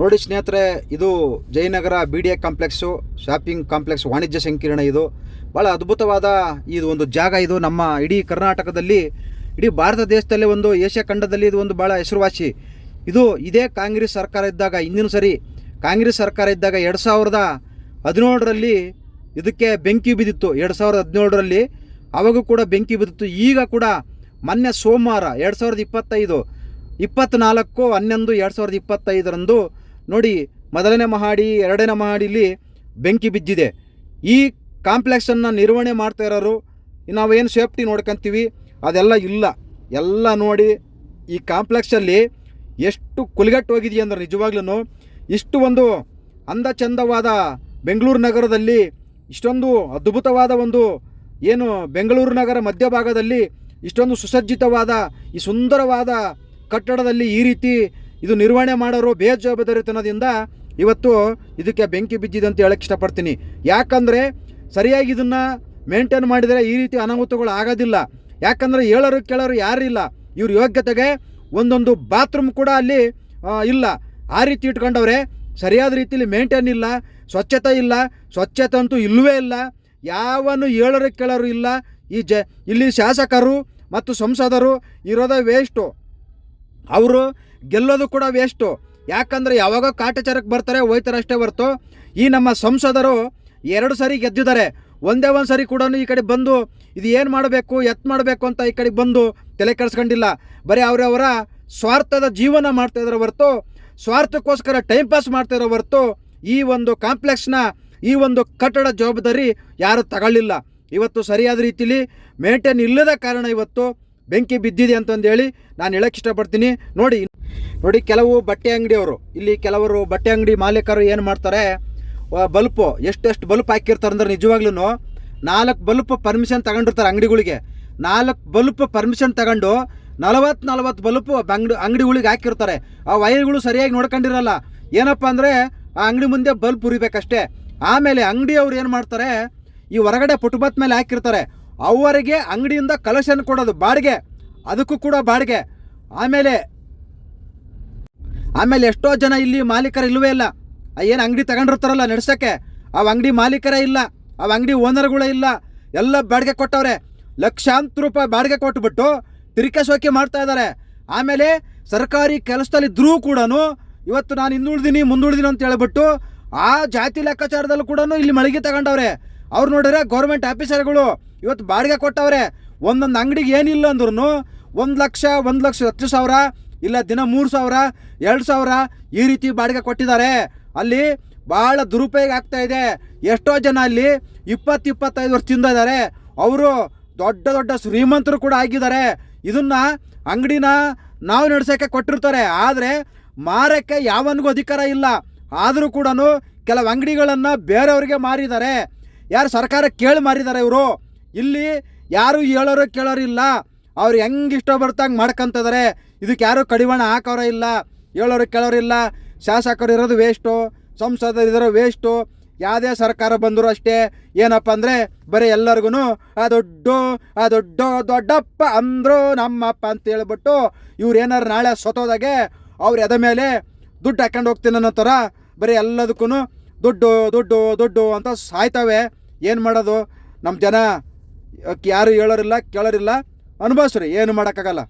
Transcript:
ನೋಡಿ ಸ್ನೇಹಿತರೆ, ಇದು Jayanagar B D A complex, shopping complex ವಾಣಿಜ್ಯ ಸಂಕೀರ್ಣ ಇದು. ಭಾಳ ಅದ್ಭುತವಾದ ಇದು ಒಂದು ಜಾಗ ಇದು. ನಮ್ಮ ಇಡೀ ಕರ್ನಾಟಕದಲ್ಲಿ, ಇಡೀ ಭಾರತ ದೇಶದಲ್ಲೇ ಒಂದು, ಏಷ್ಯಾ ಖಂಡದಲ್ಲಿ ಇದು ಒಂದು ಭಾಳ ಹೆಸರುವಾಸಿ. ಇದು ಇದೇ ಕಾಂಗ್ರೆಸ್ ಸರ್ಕಾರ ಇದ್ದಾಗ, ಹಿಂದಿನ ಸರಿ ಕಾಂಗ್ರೆಸ್ ಸರ್ಕಾರ ಇದ್ದಾಗ ಎರಡು ಸಾವಿರದ ಹದಿನೇಳರಲ್ಲಿ ಇದಕ್ಕೆ ಬೆಂಕಿ ಬಿದ್ದಿತ್ತು. ಎರಡು ಸಾವಿರದ ಹದಿನೇಳರಲ್ಲಿ ಅವಾಗೂ ಕೂಡ ಬೆಂಕಿ ಬಿದ್ದಿತ್ತು. ಈಗ ಕೂಡ ಮೊನ್ನೆ ಸೋಮವಾರ, ಎರಡು ಸಾವಿರದ ಇಪ್ಪತ್ತೈದು ಇಪ್ಪತ್ತ್ನಾಲ್ಕು ಹನ್ನೊಂದು, ಎರಡು ಸಾವಿರದ ಇಪ್ಪತ್ತೈದರಂದು ನೋಡಿ, ಮೊದಲನೇ ಮಹಡಿ, ಎರಡನೇ ಮಹಡಿಲಿ ಬೆಂಕಿ ಬಿದ್ದಿದೆ. ಈ ಕಾಂಪ್ಲೆಕ್ಸನ್ನು ನಿರ್ವಹಣೆ ಮಾಡ್ತಾ ಇರೋರು ನಾವೇನು ಸೇಫ್ಟಿ ನೋಡ್ಕೊಂತೀವಿ? ಅದೆಲ್ಲ ಇಲ್ಲ. ಎಲ್ಲ ನೋಡಿ, ಈ ಕಾಂಪ್ಲೆಕ್ಸಲ್ಲಿ ಎಷ್ಟು ಕುಲಿಗಟ್ಟು ಹೋಗಿದೆಯಾ ಅಂದ್ರೆ ನಿಜವಾಗ್ಲೂ ಇಷ್ಟು ಒಂದು ಅಂದ ಚಂದವಾದ ಬೆಂಗಳೂರು ನಗರದಲ್ಲಿ ಇಷ್ಟೊಂದು ಅದ್ಭುತವಾದ ಒಂದು ಏನು ಬೆಂಗಳೂರು ನಗರ ಮಧ್ಯಭಾಗದಲ್ಲಿ ಇಷ್ಟೊಂದು ಸುಸಜ್ಜಿತವಾದ ಈ ಸುಂದರವಾದ ಕಟ್ಟಡದಲ್ಲಿ ಈ ರೀತಿ ಇದು ನಿರ್ವಹಣೆ ಮಾಡೋರು ಬೇಜವಾಬ್ದಾರಿತನದಿಂದ ಇವತ್ತು ಇದಕ್ಕೆ ಬೆಂಕಿ ಬಿದ್ದಿದೆ ಅಂತ ಹೇಳಕ್ಕೆ ಇಷ್ಟಪಡ್ತೀನಿ. ಯಾಕಂದರೆ ಸರಿಯಾಗಿ ಇದನ್ನು ಮೇಂಟೈನ್ ಮಾಡಿದರೆ ಈ ರೀತಿ ಅನಾಹುತಗಳು ಆಗೋದಿಲ್ಲ. ಯಾಕಂದರೆ ಹೇಳೋರು ಕೇಳೋರು ಯಾರಿಲ್ಲ ಇವ್ರ ಯೋಗ್ಯತೆಗೆ ಒಂದೊಂದು ಬಾತ್ರೂಮ್ ಕೂಡ ಅಲ್ಲಿ ಇಲ್ಲ. ಆ ರೀತಿ ಇಟ್ಕೊಂಡವ್ರೆ ಸರಿಯಾದ ರೀತಿಯಲ್ಲಿ ಮೇಂಟೈನ್ ಇಲ್ಲ, ಸ್ವಚ್ಛತೆ ಇಲ್ಲ. ಸ್ವಚ್ಛತೆ ಅಂತೂ ಇಲ್ಲವೇ ಇಲ್ಲ. ಯಾವನು ಹೇಳೋರು ಕೇಳೋರು ಇಲ್ಲ. ಈ ಜ, ಇಲ್ಲಿ ಶಾಸಕರು ಮತ್ತು ಸಂಸದರು ಇರೋದೇ ವೇಸ್ಟು ಅವರು ಗೆಲ್ಲೋದು ಕೂಡ ವೇಸ್ಟು ಯಾಕಂದರೆ ಯಾವಾಗ ಕಾಟಾಚಾರಕ್ಕೆ ಬರ್ತಾರೆ ಹೋಯ್ತಾರೆ ಅಷ್ಟೇ ಹೊರ್ತು. ಈ ನಮ್ಮ ಸಂಸದರು ಎರಡು ಸಾರಿ ಗೆದ್ದಿದ್ದಾರೆ. ಒಂದೇ ಒಂದು ಸಾರಿ ಕೂಡ ಈ ಕಡೆ ಬಂದು ಇದು ಏನು ಮಾಡಬೇಕು, ಎತ್ ಮಾಡಬೇಕು ಅಂತ ಈ ಕಡೆ ಬಂದು ತಲೆ ಕೆಡಿಸ್ಕೊಂಡಿಲ್ಲ. ಬರೀ ಅವರವರ ಸ್ವಾರ್ಥದ ಜೀವನ ಮಾಡ್ತಾ ಇದ್ದಾರೆ ಹೊರತು. ಸ್ವಾರ್ಥಕ್ಕೋಸ್ಕರ ಟೈಮ್ ಪಾಸ್ ಮಾಡ್ತಾ ಇರೋ ಹೊರತು. ಈ ಒಂದು ಕಾಂಪ್ಲೆಕ್ಸ್ನ ಈ ಒಂದು ಕಟ್ಟಡ ಜವಾಬ್ದಾರಿ ಯಾರು ತಗೊಳ್ಳಿಲ್ಲ. ಇವತ್ತು ಸರಿಯಾದ ರೀತಿಲಿ ಮೇಂಟೈನ್ ಇಲ್ಲದ ಕಾರಣ ಇವತ್ತು ಬೆಂಕಿ ಬಿದ್ದಿದೆ ಅಂತಂದೇಳಿ ನಾನು ಹೇಳಕ್ಕೆ ಇಷ್ಟಪಡ್ತೀನಿ. ನೋಡಿ ನೋಡಿ ಕೆಲವು ಬಟ್ಟೆ ಅಂಗಡಿಯವರು, ಇಲ್ಲಿ ಕೆಲವರು ಬಟ್ಟೆ ಅಂಗಡಿ ಮಾಲೀಕರು ಏನು ಮಾಡ್ತಾರೆ ಬಲ್ಪು, ಎಷ್ಟೆಷ್ಟು ಬಲ್ಪ್ ಹಾಕಿರ್ತಾರೆ ಅಂದ್ರೆ ನಿಜವಾಗ್ಲೂ ನಾಲ್ಕು ಬಲ್ಪ್ ಪರ್ಮಿಷನ್ ತಗೊಂಡಿರ್ತಾರೆ ಅಂಗಡಿಗಳಿಗೆ. ನಾಲ್ಕು ಬಲ್ಪ್ ಪರ್ಮಿಷನ್ ತಗೊಂಡು ನಲವತ್ತು ನಲವತ್ತು ಬಲ್ಪು ಅಂಗಡಿ, ಅಂಗಡಿಗಳಿಗೆ ಹಾಕಿರ್ತಾರೆ. ಆ ವೈರ್ಗಳು ಸರಿಯಾಗಿ ನೋಡ್ಕೊಂಡಿರಲ್ಲ. ಏನಪ್ಪ ಅಂದರೆ ಆ ಅಂಗಡಿ ಮುಂದೆ ಬಲ್ಪ್ ಉರಿಬೇಕಷ್ಟೇ. ಆಮೇಲೆ ಅಂಗಡಿಯವ್ರು ಏನು ಮಾಡ್ತಾರೆ, ಈ ಹೊರಗಡೆ ಪುಟಬತ್ ಮೇಲೆ ಹಾಕಿರ್ತಾರೆ. ಅವರಿಗೆ ಅಂಗಡಿಯಿಂದ ಕಲೆಕ್ಷನ್ ಕೊಡೋದು ಬಾಡಿಗೆ. ಅದಕ್ಕೂ ಕೂಡ ಬಾಡಿಗೆ. ಆಮೇಲೆ ಆಮೇಲೆ ಎಷ್ಟೋ ಜನ ಇಲ್ಲಿ ಮಾಲೀಕರು ಇಲ್ಲವೇ ಇಲ್ಲ. ಏನು ಅಂಗಡಿ ತಗೊಂಡಿರ್ತಾರಲ್ಲ ನಡ್ಸೋಕ್ಕೆ? ಆ ಅಂಗಡಿ ಮಾಲೀಕರೇ ಇಲ್ಲ. ಆ ಅಂಗಡಿ ಓನರ್ಗಳೇ ಇಲ್ಲ. ಎಲ್ಲ ಬಾಡಿಗೆ ಕೊಟ್ಟವ್ರೆ. ಲಕ್ಷಾಂತರ ರೂಪಾಯಿ ಬಾಡಿಗೆ ಕೊಟ್ಬಿಟ್ಟು ತಿರುಕೆ ಸೋಕೆ ಮಾಡ್ತಾ ಇದ್ದಾರೆ ಆಮೇಲೆ ಸರ್ಕಾರಿ ಕೆಲಸದಲ್ಲಿ ಇದ್ರೂ ಕೂಡ ಇವತ್ತು ನಾನು ಹಿಂದುಳಿದೀನಿ ಮುಂದುಳಿದೀನಿ ಅಂತ ಹೇಳ್ಬಿಟ್ಟು ಆ ಜಾತಿ ಲೆಕ್ಕಾಚಾರದಲ್ಲೂ ಕೂಡ ಇಲ್ಲಿ ಮಳಿಗೆ ತಗೊಂಡವ್ರೆ. ಅವ್ರು ನೋಡಿದ್ರೆ ಗೌರ್ಮೆಂಟ್ ಆಫೀಸರ್ಗಳು ಇವತ್ತು ಬಾಡಿಗೆ ಕೊಟ್ಟವ್ರೆ. ಒಂದೊಂದು ಅಂಗಡಿಗೆ ಏನಿಲ್ಲ ಅಂದ್ರೂ ಒಂದು ಲಕ್ಷ ಒಂದು ಲಕ್ಷ ಹತ್ತು ಸಾವಿರ ಇಲ್ಲ ದಿನ ಮೂರು ಸಾವಿರ, ಎರಡು ಸಾವಿರ ಈ ರೀತಿ ಬಾಡಿಗೆ ಕೊಟ್ಟಿದ್ದಾರೆ. ಅಲ್ಲಿ ಭಾಳ ದುರುಪಯೋಗ ಆಗ್ತಾ ಇದೆ. ಎಷ್ಟೋ ಜನ ಅಲ್ಲಿ ಇಪ್ಪತ್ತು ಇಪ್ಪತ್ತೈದು ವರ್ಷದಿಂದ ಇದ್ದಾರೆ. ಅವರು ದೊಡ್ಡ ದೊಡ್ಡ ಶ್ರೀಮಂತರು ಕೂಡ ಆಗಿದ್ದಾರೆ. ಇದನ್ನ ಅಂಗಡಿನ ನಾವು ನಡೆಸೋಕ್ಕೆ ಕೊಟ್ಟಿರ್ತಾರೆ. ಆದರೆ ಮಾರಕ್ಕೆ ಯಾವನಿಗೂ ಅಧಿಕಾರ ಇಲ್ಲ. ಆದರೂ ಕೂಡ ಕೆಲವು ಅಂಗಡಿಗಳನ್ನು ಬೇರೆಯವ್ರಿಗೆ ಮಾರಿದ್ದಾರೆ. ಯಾರು ಸರ್ಕಾರ ಕೇಳಿ ಮಾರಿದ್ದಾರೆ ಇವರು. ಇಲ್ಲಿ ಯಾರು ಹೇಳೋರು ಕೇಳೋರು ಇಲ್ಲ. ಅವ್ರು ಹೆಂಗೆ ಇಷ್ಟ ಬರ್ತಂಗೆ ಮಾಡ್ಕೊಂತಿದ್ದಾರೆ ಇದಕ್ಕೆ ಯಾರೂ ಕಡಿವಾಣ ಹಾಕೋರ ಇಲ್ಲ, ಹೇಳೋರು ಕೇಳೋರು ಇಲ್ಲ, ಶಾಸಕರು ಇರೋದು ವೇಸ್ಟು ಸಂಸದರು ಇರೋದು ವೇಸ್ಟು ಯಾವುದೇ ಸರ್ಕಾರ ಬಂದರೂ ಅಷ್ಟೇ. ಏನಪ್ಪ ಅಂದರೆ ಬರೀ ಎಲ್ಲರಿಗೂ ಆ ದೊಡ್ಡ ಆ ದೊಡ್ಡ ದೊಡ್ಡಪ್ಪ ಅಂದರು ನಮ್ಮಪ್ಪ ಅಂತ ಹೇಳ್ಬಿಟ್ಟು ಇವ್ರು ಏನಾರು ನಾಳೆ ಸೊತೋದಾಗೆ ಅವ್ರು ಎದ ಮೇಲೆ ದುಡ್ಡು ಹಾಕೊಂಡು ಹೋಗ್ತೀನಿ ಅನ್ನೋ ಥರ ಬರೀ ಎಲ್ಲದಕ್ಕೂ ದುಡ್ಡು ದುಡ್ಡು ದುಡ್ಡು ಅಂತ ಸಾಯ್ತವೆ. ಏನು ಮಾಡೋದು? ನಮ್ಮ ಜನ ಯಾರು ಹೇಳೋರಿಲ್ಲ, ಕೇಳೋರಿಲ್ಲ. ಅನುಭವಿಸ್ರಿ, ಏನು ಮಾಡೋಕ್ಕಾಗಲ್ಲ.